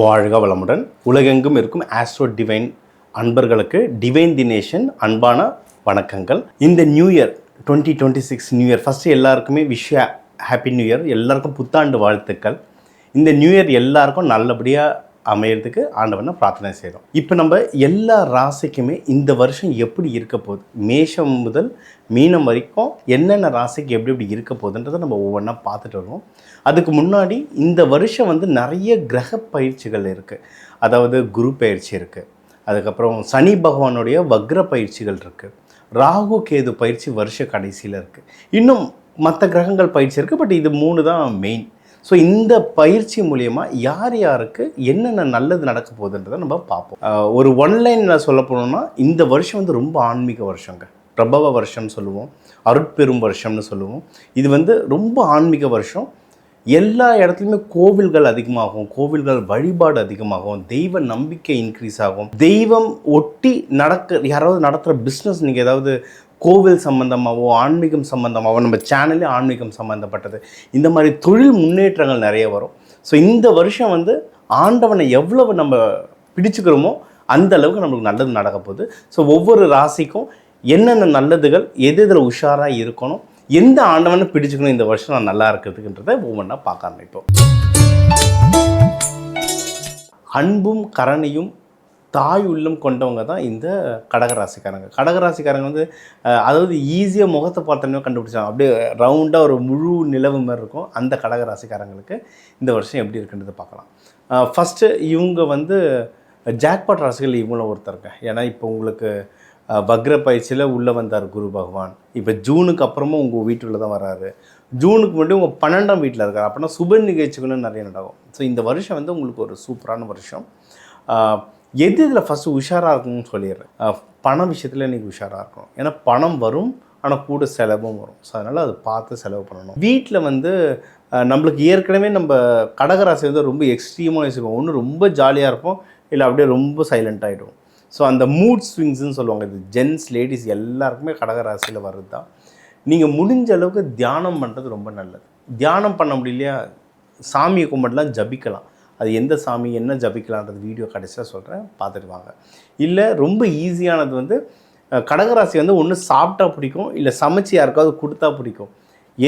வாழ்க வளமுடன். உலகெங்கும் இருக்கும் ஆஸ்ட்ரோ டிவைன் அன்பர்களுக்கு டிவைன் தினேஷன் அன்பான வணக்கங்கள். இந்த new year twenty twenty six new year first எல்லாருக்குமே விஷ் ஹாப்பி நியூ இயர் எல்லாருக்கும் புத்தாண்டு வாழ்த்துக்கள். இந்த நியூ இயர் எல்லாருக்கும் நல்லபடியாக அமையிறதுக்கு ஆண்டவனை பிரார்த்தனை செய்கிறோம் இப்போ நம்ம எல்லா ராசிக்குமே இந்த வருஷம் எப்படி இருக்க போகுது? மேஷம் முதல் மீனம் வரைக்கும் என்னென்ன ராசிக்கு எப்படி எப்படி இருக்க போகுதுன்றதை நம்ம ஒவ்வொன்றா பார்த்துட்டு வருவோம். அதுக்கு முன்னாடி இந்த வருஷம் வந்து நிறைய கிரக பயிற்சிகள் இருக்குது அதாவது குரு பயிற்சி இருக்குது அதுக்கப்புறம் சனி பகவானுடைய வக்ர பயிற்சிகள் இருக்குது ராகு கேது பயிற்சி வருஷ கடைசியில் இருக்குது இன்னும் மற்ற கிரகங்கள் பயிற்சி இருக்குது பட் இது மூணு தான் மெயின் ஸோ இந்த பயிற்சி மூலயமா யார் யாருக்கு என்னென்ன நல்லது நடக்க போகுதுன்றதை நம்ம பார்ப்போம். ஒரு ஒன்லைனில் சொல்ல போனோம்னா இந்த வருஷம் வந்து ரொம்ப ஆன்மீக வருஷங்க. பிரபவ வருஷம்னு சொல்லுவோம் அருட்பெரும் வருஷம்னு சொல்லுவோம். இது வந்து ரொம்ப ஆன்மீக வருஷம். எல்லா இடத்துலையுமே கோவில்கள் அதிகமாகும் கோவில்கள் வழிபாடு அதிகமாகும் தெய்வ நம்பிக்கை இன்க்ரீஸ் ஆகும். தெய்வம் ஒட்டி நடக்க யாராவது நடத்துகிற பிஸ்னஸ் நீங்கள் ஏதாவது கோவில் சம்பந்தமாகவோ ஆன்மீகம் சம்பந்தமாகவோ நம்ம சேனலே ஆன்மீகம் சம்மந்தப்பட்டது இந்த மாதிரி தொழில் முன்னேற்றங்கள் நிறைய வரும். ஸோ இந்த வருஷம் வந்து ஆண்டவனை எவ்வளவு நம்ம பிடிச்சுக்கிறோமோ அந்த அளவுக்கு நம்மளுக்கு நல்லது நடக்க போகுது. ஸோ ஒவ்வொரு ராசிக்கும் என்னென்ன நல்லதுகள் எது இதில் உஷாராக இருக்கணும் எந்த ஆண்டவனை பிடிச்சுக்கணும் இந்த வருஷம் நான் நல்லா இருக்கிறதுக்குன்றதை ஒவ்வொன்றா பார்க்க ஆரம்பிப்போம் அன்பும் கரணையும் தாய் உள்ளம் கொண்டவங்க தான் இந்த கடகராசிக்காரங்க. கடகராசிக்காரங்க வந்து அதாவது ஈஸியாக முகத்தை பார்த்தோன்னே கண்டுபிடிச்சாங்க அப்படியே ரவுண்டாக ஒரு முழு நிலவு மாதிரி இருக்கும். அந்த கடகராசிக்காரங்களுக்கு இந்த வருஷம் எப்படி இருக்குன்றதை பார்க்கலாம். ஃபஸ்ட்டு இவங்க வந்து ஜாக்பாட் ராசிகள் இவங்களும் ஒருத்தருங்க ஏன்னா இப்போ உங்களுக்கு வக்ர பயிற்சியில் உள்ளே வந்தார் குரு பகவான். இப்போ ஜூனுக்கு அப்புறமும் உங்கள் வீட்டில் தான் வராரு. ஜூனுக்கு முன்னாடி உங்கள் பன்னெண்டாம் வீட்டில் இருக்கார். அப்படின்னா சுப நிகழ்ச்சிகளும் நிறைய நடக்கும். ஸோ இந்த வருஷம் வந்து உங்களுக்கு ஒரு சூப்பரான வருஷம். எது இதில் ஃபஸ்ட்டு உஷாராக இருக்கணும்னு சொல்லிடுறேன். பணம் விஷயத்தில் இன்றைக்கி உஷாராக இருக்கணும். ஏன்னா பணம் வரும் ஆனால் கூட செலவும் வரும். ஸோ அதனால் அதை பார்த்து செலவு பண்ணணும். வீட்டில் வந்து நம்மளுக்கு ஏற்கனவே நம்ம கடகராசி வந்து ரொம்ப எக்ஸ்ட்ரீமாக வச்சுக்கோம் ஒன்று ரொம்ப ஜாலியாக இருப்போம் இல்லை அப்படியே ரொம்ப சைலண்ட் ஆகிடும் ஸோ அந்த மூட் ஸ்விங்ஸ்ன்னு சொல்லுவாங்க இது. ஜென்ஸ் லேடிஸ் எல்லாருக்குமே கடகராசியில் வர்றது தான். நீங்கள் முடிஞ்ச அளவுக்கு தியானம் பண்ணுறது ரொம்ப நல்லது. தியானம் பண்ண முடியலையா? சாமியை கும்பிடலாம் ஜபிக்கலாம். அது எந்த சாமி என்ன ஜபிக்கலான்றது வீடியோ கடைசியாக சொல்கிறேன் பார்த்துட்டு வாங்க. இல்லை ரொம்ப ஈஸியானது வந்து கடகராசி வந்து ஒன்று சாப்பிட்டா பிடிக்கும் இல்லை சமைச்சு யாருக்காவது கொடுத்தா பிடிக்கும்.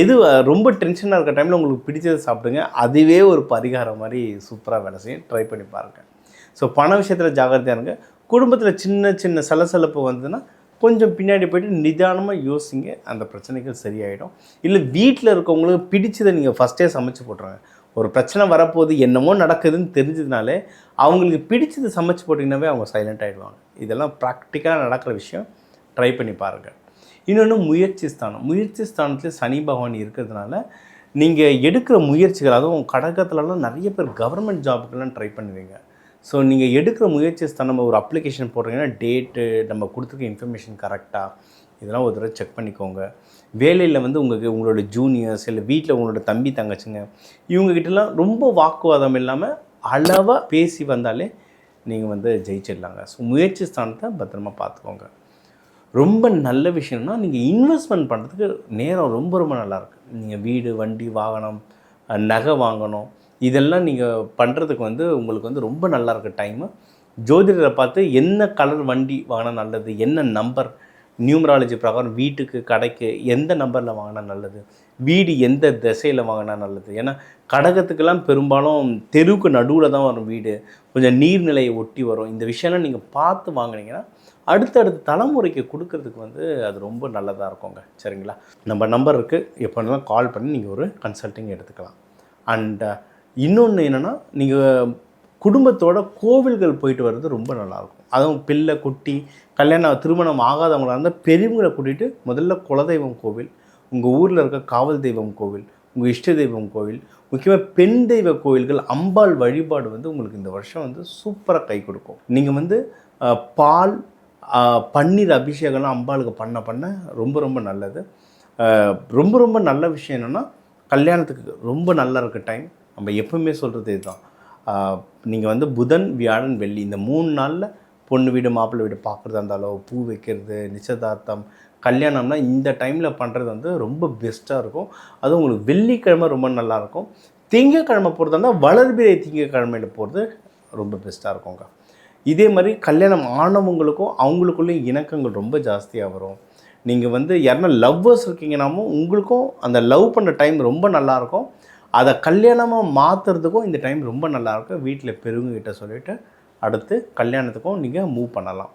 எது ரொம்ப டென்ஷனாக இருக்க டைமில் உங்களுக்கு பிடிச்சதை சாப்பிடுங்க அதுவே ஒரு பரிகாரம் மாதிரி சூப்பராக வேலை செய்யும். ட்ரை பண்ணி பாருங்கள் ஸோ பண விஷயத்தில் ஜாகிரதையாக இருங்க. குடும்பத்தில் சின்ன சின்ன சலசலப்பு வந்ததுன்னா கொஞ்சம் பின்னாடி போயிட்டு நிதானமாக யோசிங்க. அந்த பிரச்சனைகள் சரியாயிடும். இல்லை வீட்டில் இருக்கவங்களுக்கு பிடிச்சதை நீங்கள் ஃபஸ்ட்டே சமைச்சு போட்டுருங்க. ஒரு பிரச்சனை வரப்போகுது என்னமோ நடக்குதுன்னு தெரிஞ்சதுனாலே அவங்களுக்கு பிடிச்சது சமைச்சு போட்டிங்கனாவே அவங்க சைலண்ட் ஆகிடுவாங்க இதெல்லாம் ப்ராக்டிக்கலாக நடக்கிற விஷயம். ட்ரை பண்ணி பாருங்கள் இன்னொன்று முயற்சி ஸ்தானம். முயற்சி ஸ்தானத்தில் சனி பகவான் இருக்கிறதுனால நீங்கள் எடுக்கிற முயற்சிகள் அதுவும் கடகத்துலலாம் நிறைய பேர் கவர்மெண்ட் ஜாபுக்கெல்லாம் ட்ரை பண்ணுவீங்க. ஸோ நீங்கள் எடுக்கிற முயற்சி ஸ்தானம் நம்ம ஒரு அப்ளிகேஷன் போடுறீங்கன்னா டேட்டு நம்ம கொடுத்துருக்க இன்ஃபர்மேஷன் கரெக்டாக இதெல்லாம் ஒரு தடவை செக் பண்ணிக்கோங்க. வேலையில் வந்து உங்களுக்கு உங்களோட ஜூனியர்ஸ் இல்லை வீட்டில் உங்களோட தம்பி தங்கச்சிங்க இவங்ககிட்டலாம் ரொம்ப வாக்குவாதம் இல்லாமல் அளவாக பேசி வந்தாலே நீங்கள் வந்து ஜெயிச்சிடலாங்க. ஸோ முயற்சி ஸ்தானத்தை பத்திரமா பார்த்துக்கோங்க. ரொம்ப நல்ல விஷயம்னா நீங்கள் இன்வெஸ்ட்மெண்ட் பண்ணுறதுக்கு நேரம் ரொம்ப ரொம்ப நல்லாயிருக்கு நீங்கள் வீடு வண்டி வாகனம் நகை வாங்கணும். இதெல்லாம் நீங்கள் பண்ணுறதுக்கு வந்து உங்களுக்கு வந்து ரொம்ப நல்லாருக்கு டைமு ஜோதிடரை பார்த்து என்ன கலர் வண்டி வாங்கினா நல்லது என்ன நம்பர் நியூமராலஜி பிரகாரம் வீட்டுக்கு கடைக்கு எந்த நம்பரில் வாங்கினா நல்லது? வீடு எந்த திசையில் வாங்கினா நல்லது? ஏன்னா கடகத்துக்கெல்லாம் பெரும்பாலும் தெருவுக்கு நடுவில் தான் வரும் வீடு. கொஞ்சம் நீர்நிலையை ஒட்டி வரும். இந்த விஷயம்லாம் நீங்கள் பார்த்து வாங்கினீங்கன்னா அடுத்தடுத்த தலைமுறைக்கு கொடுக்கறதுக்கு வந்து அது ரொம்ப நல்லதாக இருக்குங்க. சரிங்களா? நம்ம நம்பர் இருக்குது எப்போ கால் பண்ணி நீங்கள் ஒரு கன்சல்ட்டிங் எடுத்துக்கலாம். அண்ட் இன்னொன்று என்னென்னா நீங்கள் குடும்பத்தோட கோவில்கள் போயிட்டு வர்றது ரொம்ப நல்லாயிருக்கும் அதுவும் பிள்ளை குட்டி கல்யாணம் திருமணம் ஆகாதவங்களாக இருந்தால் பெரியவங்களை கூட்டிகிட்டு முதல்ல குலதெய்வம் கோவில் உங்கள் ஊரில் இருக்க காவல் தெய்வம் கோவில் உங்கள் இஷ்ட தெய்வம் கோவில் முக்கியமாக பெண் தெய்வ கோவில்கள் அம்பாள் வழிபாடு வந்து உங்களுக்கு இந்த வருஷம் வந்து சூப்பராக கை கொடுக்கும். நீங்கள் வந்து பால் பன்னீர் அபிஷேகம்லாம் அம்பாளுக்கு பண்ண பண்ண ரொம்ப ரொம்ப நல்லது. ரொம்ப ரொம்ப நல்ல விஷயம் என்னென்னா கல்யாணத்துக்கு ரொம்ப நல்லா இருக்க டைம் நம்ம எப்பவுமே சொல்கிறது இதுதான். நீங்கள் வந்து புதன் வியாழன் வெள்ளி இந்த மூணு நாளில் பொண்ணு வீடு மாப்பிள்ளை வீடு பார்க்குறதா இருந்தாலோ பூ வைக்கிறது நிச்சயதார்த்தம் கல்யாணம்னா இந்த டைமில் பண்ணுறது வந்து ரொம்ப பெஸ்ட்டாக இருக்கும். அதுவும் உங்களுக்கு வெள்ளிக்கிழமை ரொம்ப நல்லாயிருக்கும் திங்கக்கிழமை போகிறதா இருந்தால் வளர்பிறை திங்கக்கிழமையில் போகிறது ரொம்ப பெஸ்ட்டாக இருக்குங்க. இதே மாதிரி கல்யாணம் ஆனவங்களுக்கும் அவங்களுக்குள்ளேயும் இணக்கங்கள் ரொம்ப ஜாஸ்தியாக வரும். நீங்கள் வந்து யாருன்னா லவ்வர்ஸ் இருக்கீங்கனாமும் உங்களுக்கும் அந்த லவ் பண்ணுற டைம் ரொம்ப நல்லாயிருக்கும் அதை கல்யாணமாக மாற்றுறதுக்கும் இந்த டைம் ரொம்ப நல்லாயிருக்கும் வீட்டில் பெருங்ககிட்ட சொல்லிவிட்டு அடுத்து கல்யாணத்துக்கும் நீங்கள் மூவ் பண்ணலாம்.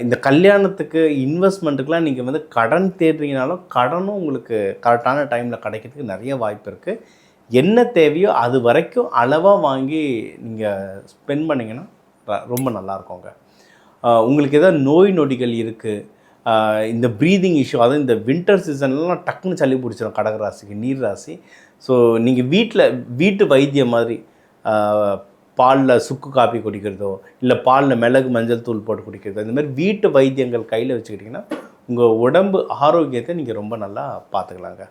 இந்த கல்யாணத்துக்கு இன்வெஸ்ட்மெண்ட்டுக்கெலாம் நீங்கள் வந்து கடன் தேடுறீங்கனாலும் கடனும் உங்களுக்கு கரெக்டான டைமில் கிடைக்கிறதுக்கு நிறைய வாய்ப்பு இருக்குது என்ன தேவையோ அது வரைக்கும் அளவாக வாங்கி நீங்கள் ஸ்பெண்ட் பண்ணிங்கன்னா ர- ரொம்ப நல்லா இருக்குங்க உங்களுக்கு ஏதாவது நோய் நொடிகள் இருக்குது இந்த ப்ரீதிங் இஷ்யூ அதாவது இந்த வின்டர் சீசன்லாம் டக்குன்னு சளி பிடிச்சிடும் கடகராசிக்கு நீர் ராசி ஸோ நீங்கள் வீட்டில் வீட்டு வைத்தியம் மாதிரி பாலில் சுக்கு காப்பி குடிக்கிறதோ இல்லை பாலில் மிளகு மஞ்சள் தூள் போட்டு குடிக்கிறதோ இந்த மாதிரி வீட்டு வைத்தியங்கள் கையில் வச்சுக்கிட்டிங்கன்னா உங்கள் உடம்பு ஆரோக்கியத்தை நீங்கள் ரொம்ப நல்லா பார்த்துக்கலாங்க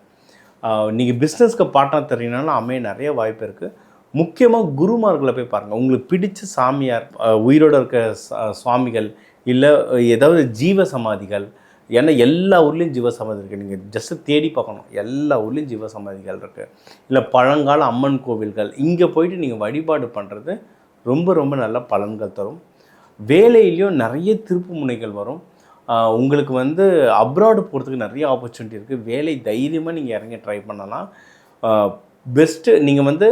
நீங்கள் பிஸ்னஸ்க்கு பார்ட்னர் தெரியினாலும் அமைய நிறைய வாய்ப்பு இருக்குது முக்கியமாக குருமார்களை போய் பாருங்கள் உங்களுக்கு பிடிச்ச சாமியார் உயிரோடு உயிரோட இருக்க ச- சுவாமிகள் இல்லை ஏதாவது ஜீவ சமாதிகள் ஏன்னா எல்லா ஊர்லேயும் ஜீவ சமாதி இருக்குது நீங்கள் ஜஸ்ட்டு தேடி பார்க்கணும். எல்லா ஊர்லேயும் ஜீவ சமாதிகள் இருக்குது இல்லை பழங்கால அம்மன் கோவில்கள் இங்கே போயிட்டு நீங்கள் வழிபாடு பண்ணுறது ரொம்ப ரொம்ப நல்ல பலன்கள் தரும். வேலையிலையும் நிறைய திருப்பு முனைகள் வரும். உங்களுக்கு வந்து அப்ராடு போகிறதுக்கு நிறைய ஆப்பர்ச்சுனிட்டி இருக்குது வேலை தைரியமாக நீங்கள் இறங்கி ட்ரை பண்ணலாம். பெஸ்ட்டு நீங்கள் வந்து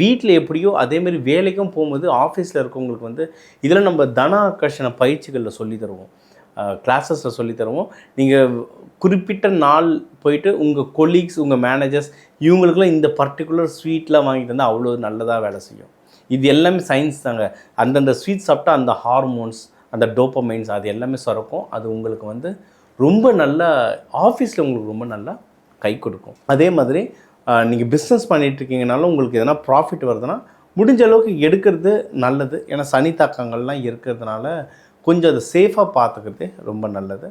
வீட்டில் எப்படியோ அதேமாரி வேலைக்கும் போகும்போது ஆஃபீஸில் இருக்கவங்களுக்கு வந்து இதில் நம்ம தன ஆகர்ஷண பயிற்சிகளில் சொல்லி தருவோம். கிளாஸஸில் சொல்லித்தருவோம் நீங்கள் குறிப்பிட்ட நாள் போயிட்டு உங்கள் கொலீக்ஸ் உங்கள் மேனேஜர்ஸ் இவங்களுக்குலாம் இந்த பர்டிகுலர் ஸ்வீட்லாம் வாங்கிட்டு வந்தால் அவ்வளோ நல்லதாக வேலை செய்யும். இது எல்லாமே சயின்ஸ் தாங்க. அந்தந்த ஸ்வீட் சாப்பிட்டா அந்த ஹார்மோன்ஸ் அந்த டோப்பமைன்ஸ் அது எல்லாமே சுரக்கும். அது உங்களுக்கு வந்து ரொம்ப நல்லா ஆஃபீஸில் உங்களுக்கு ரொம்ப நல்லா கை கொடுக்கும். அதே மாதிரி நீங்கள் பிஸ்னஸ் பண்ணிகிட்ருக்கீங்கனாலும் உங்களுக்கு எதனா ப்ராஃபிட் வருதுன்னா முடிஞ்ச அளவுக்கு எடுக்கிறது நல்லது. ஏன்னா சனி தாக்கங்கள்லாம் இருக்கிறதுனால கொஞ்சம் அதை சேஃபாக பார்த்துக்கிறது ரொம்ப நல்லது.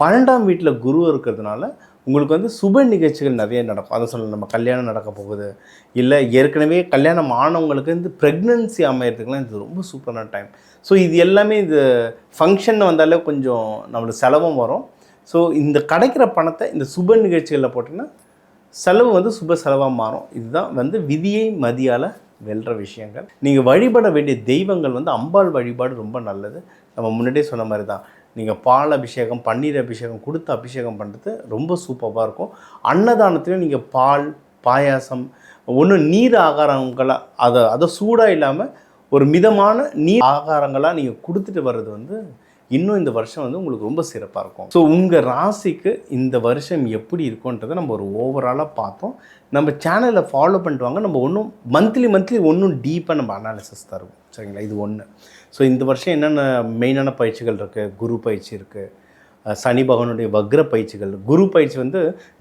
பன்னெண்டாம் வீட்டில் குரு இருக்கிறதுனால உங்களுக்கு வந்து சுப நிகழ்ச்சிகள் நிறைய நடக்கும். அதை சொல்ல நம்ம கல்யாணம் நடக்க போகுது. இல்லை ஏற்கனவே கல்யாணம் ஆனவங்களுக்கு இந்த ப்ரெக்னன்சி அமையறதுக்குலாம் இது ரொம்ப சூப்பரான டைம் ஸோ இது எல்லாமே இது ஃபங்க்ஷன் வந்தாலே கொஞ்சம் நம்மளுக்கு செலவும் வரும். ஸோ இந்த கிடைக்கிற பணத்தை இந்த சுப நிகழ்ச்சிகளில் போட்டிங்கன்னா செலவு வந்து சுப செலவாக மாறும். இதுதான் வந்து விதியை மதியால் வெல்ற விஷயங்கள். நீங்கள் வழிபட வேண்டிய தெய்வங்கள் வந்து அம்பாள் வழிபாடு ரொம்ப நல்லது. நம்ம முன்னாடியே சொன்ன மாதிரி தான் நீங்கள் பால் அபிஷேகம் பன்னீர் அபிஷேகம் கொடுத்து அபிஷேகம் பண்ணுறது ரொம்ப சூப்பராக இருக்கும். அன்னதானத்துலேயும் நீங்கள் பால் பாயாசம் ஒன்று நீர் ஆகாரங்களாக அதை அதை சூடாக இல்லாமல் ஒரு மிதமான நீர் ஆகாரங்களாக நீங்கள் கொடுத்துட்டு வர்றது வந்து இன்னும் இந்த வருஷம் வந்து உங்களுக்கு ரொம்ப சிறப்பாக இருக்கும். ஸோ உங்கள் ராசிக்கு இந்த வருஷம் எப்படி இருக்கும்ன்றதை நம்ம ஒரு ஓவராலாக பார்த்தோம். நம்ம சேனலை ஃபாலோ பண்ணிட்டு வாங்க நம்ம ஒன்றும் மந்த்லி மந்த்லி ஒன்றும் டீப்பாக நம்ம அனாலிசிஸ் தருவோம் சரிங்களா? இது ஒன்று ஸோ இந்த வருஷம் என்னென்ன மெயினான பயிற்சிகள் இருக்குது குரு பயிற்சி இருக்குது சனி பகவானுடைய வக்ர பயிற்சிகள். குரு பயிற்சி வந்து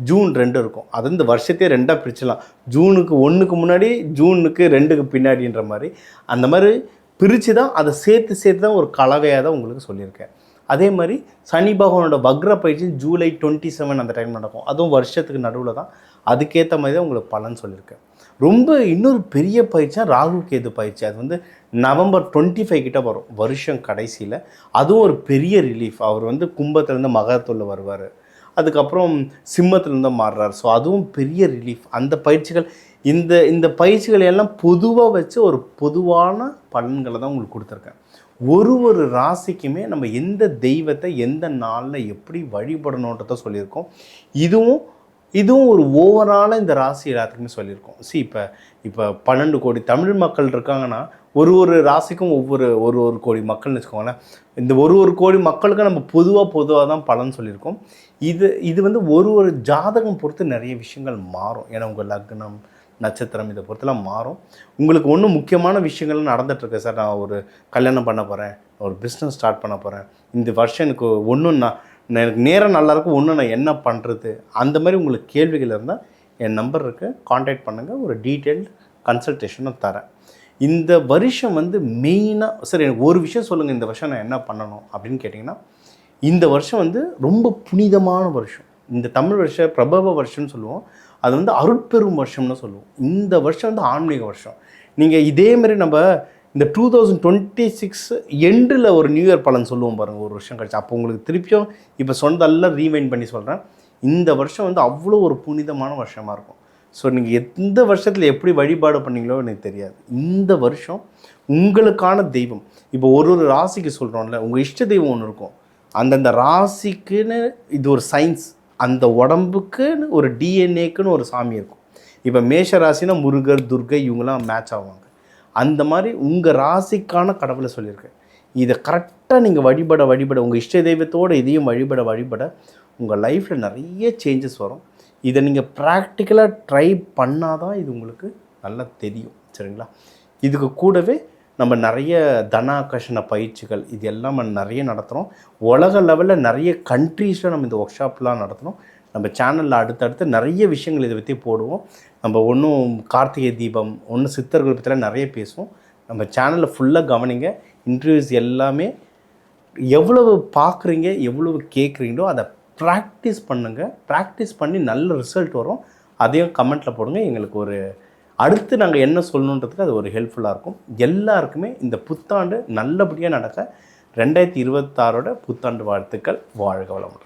ஜூன் ரெண்டு இருக்கும். அது இந்த வருஷத்தையே ரெண்டாக பிரிச்சலாம் ஜூனுக்கு ஒன்றுக்கு முன்னாடி ஜூனுக்கு ரெண்டுக்கு பின்னாடின்ற மாதிரி. அந்த மாதிரி பிரித்து தான் அதை சேர்த்து சேர்த்து தான் ஒரு கலவையாக தான் உங்களுக்கு சொல்லியிருக்கேன். அதே மாதிரி சனி பகவானோட வக்ர பயிற்சி ஜூலை டுவெண்ட்டி செவன் அந்த டைம் நடக்கும். அதுவும் வருஷத்துக்கு நடுவில் தான். அதுக்கேற்ற மாதிரி தான் உங்களுக்கு பலன் சொல்லியிருக்கேன். ரொம்ப இன்னொரு பெரிய பயிற்சியாக ராகு கேது பயிற்சி. அது வந்து நவம்பர் டுவெண்ட்டி ஃபைவ் கிட்ட வரும். வருஷம் கடைசியில். அதுவும் ஒரு பெரிய ரிலீஃப் அவர் வந்து கும்பத்துலேருந்து மகத்துள்ள வருவார். அதுக்கப்புறம் சிம்மத்துலேருந்து மாறுறார். ஸோ அதுவும் பெரிய ரிலீஃப் அந்த பயிற்சிகள் இந்த இந்த பயிற்சிகளை எல்லாம் பொதுவாக வச்சு ஒரு பொதுவான பலன்களை தான் உங்களுக்கு கொடுத்துருக்கேன். ஒரு ஒரு ராசிக்குமே நம்ம எந்த தெய்வத்தை எந்த நாளில் எப்படி வழிபடணுன்றத சொல்லியிருக்கோம். இதுவும் இதுவும் ஒரு ஓவராலாக இந்த ராசி எல்லாத்துக்குமே சொல்லியிருக்கோம். சி இப்போ இப்போ பன்னெண்டு கோடி தமிழ் மக்கள் இருக்காங்கன்னா ஒரு ஒரு ராசிக்கும் ஒவ்வொரு ஒரு ஒரு கோடி மக்கள்னு வச்சுக்கோங்களேன். இந்த ஒரு ஒரு கோடி மக்களுக்கு நம்ம பொதுவாக பொதுவாக தான் பலன் சொல்லியிருக்கோம். இது இது வந்து ஒரு ஒரு ஜாதகம் பொறுத்து நிறைய விஷயங்கள் மாறும். ஏன்னா உங்கள் லக்னம் நட்சத்திரம் இதை பொறுத்தெல்லாம் மாறும். உங்களுக்கு ஒன்றும் முக்கியமான விஷயங்கள் நடந்துகிட்ருக்கு சார். நான் ஒரு கல்யாணம் பண்ண போகிறேன் ஒரு பிஸ்னஸ் ஸ்டார்ட் பண்ண போகிறேன் இந்த வருஷம் எனக்கு ஒன்றும் நான் எனக்கு நேரம் நல்லா இருக்கும் ஒன்று நான் என்ன பண்ணுறது அந்த மாதிரி உங்களுக்கு கேள்விகள் இருந்தால் என் நம்பர் இருக்குது காண்டாக்ட் பண்ணுங்கள் ஒரு டீட்டெயில்டு கன்சல்டேஷனும் தரேன். இந்த வருஷம் வந்து மெயினாக சரி எனக்கு ஒரு விஷயம் சொல்லுங்கள் இந்த வருஷம் நான் என்ன பண்ணணும் அப்படின்னு கேட்டிங்கன்னா இந்த வருஷம் வந்து ரொம்ப புனிதமான வருஷம். இந்த தமிழ் வருஷ பிரபவ வருஷம்னு சொல்லுவோம். அது வந்து அருட்பெரும் வருஷம்னு சொல்லுவோம். இந்த வருஷம் வந்து ஆன்மீக வருஷம். நீங்கள் இதேமாரி நம்ம இந்த டூ தௌசண்ட் டுவெண்ட்டி சிக்ஸ் எண்டில் ஒரு நியூ இயர் பலன் சொல்லுவோம் பாருங்கள் ஒரு வருஷம் கழிச்சு. அப்போ உங்களுக்கு திருப்பியும் இப்போ சொன்னதெல்லாம் ரீவைண்ட் பண்ணி சொல்கிறேன் இந்த வருஷம் வந்து அவ்வளோ ஒரு புனிதமான வருஷமாக இருக்கும். ஸோ நீங்கள் எந்த வருஷத்தில் எப்படி வழிபாடு பண்ணீங்களோ எனக்கு தெரியாது. இந்த வருஷம் உங்களுக்கான தெய்வம். இப்போ ஒரு ஒரு ராசிக்கு சொல்கிறோம்ல உங்கள் இஷ்ட தெய்வம் ஒன்று இருக்கும். அந்தந்த ராசிக்குன்னு இது ஒரு சயின்ஸ் அந்த உடம்புக்குன்னு ஒரு டிஎன்ஏக்குன்னு ஒரு சாமி இருக்கும். இப்போ மேஷ ராசினா முருகர் துர்கை இவங்கெல்லாம் மேட்ச் ஆவாங்க. அந்த மாதிரி உங்கள் ராசிக்கான கடவுளை சொல்லியிருக்கேன் இதை கரெக்டாக நீங்கள் வழிபட வழிபட உங்கள் இஷ்ட தெய்வத்தோடு இதையும் வழிபட வழிபட உங்கள் லைஃப்பில் நிறைய சேஞ்சஸ் வரும். இதை நீங்கள் ப்ராக்டிக்கலாக ட்ரை பண்ணால் தான் இது உங்களுக்கு நல்லா தெரியும். சரிங்களா? இதுக்கு கூடவே நம்ம நிறைய தனாகர்ஷண பயிற்சிகள் இது எல்லாம் நம்ம நிறைய நடத்துகிறோம் உலக லெவலில் நிறைய கண்ட்ரீஸில் நம்ம இந்த ஒர்க் ஷாப்லாம் நடத்துகிறோம் நம்ம சேனலில் அடுத்தடுத்து நிறைய விஷயங்கள் இதை பற்றி போடுவோம். நம்ம ஒன்றும் கார்த்திகை தீபம் ஒன்று சித்தர்கள் பற்றிலாம் நிறைய பேசுவோம். நம்ம சேனலில் ஃபுல்லாக கவனிங்க. இன்டர்வியூஸ் எல்லாமே எவ்வளவு பார்க்குறீங்க எவ்வளவு கேட்குறீங்களோ அதை ப்ராக்டிஸ் பண்ணுங்கள் ப்ராக்டிஸ் பண்ணி நல்ல ரிசல்ட் வரும். அதையும் கமெண்ட்டில் போடுங்க. எங்களுக்கு ஒரு அடுத்து நாங்கள் என்ன சொல்லணுன்றதுக்கு அது ஒரு ஹெல்ப்ஃபுல்லாக இருக்கும். எல்லாருக்குமே இந்த புத்தாண்டு நல்லபடியாக நடக்க ரெண்டாயிரத்தி இருபத்தாறோட புத்தாண்டு வாழ்த்துக்கள். வாழ்க வளமுடன்.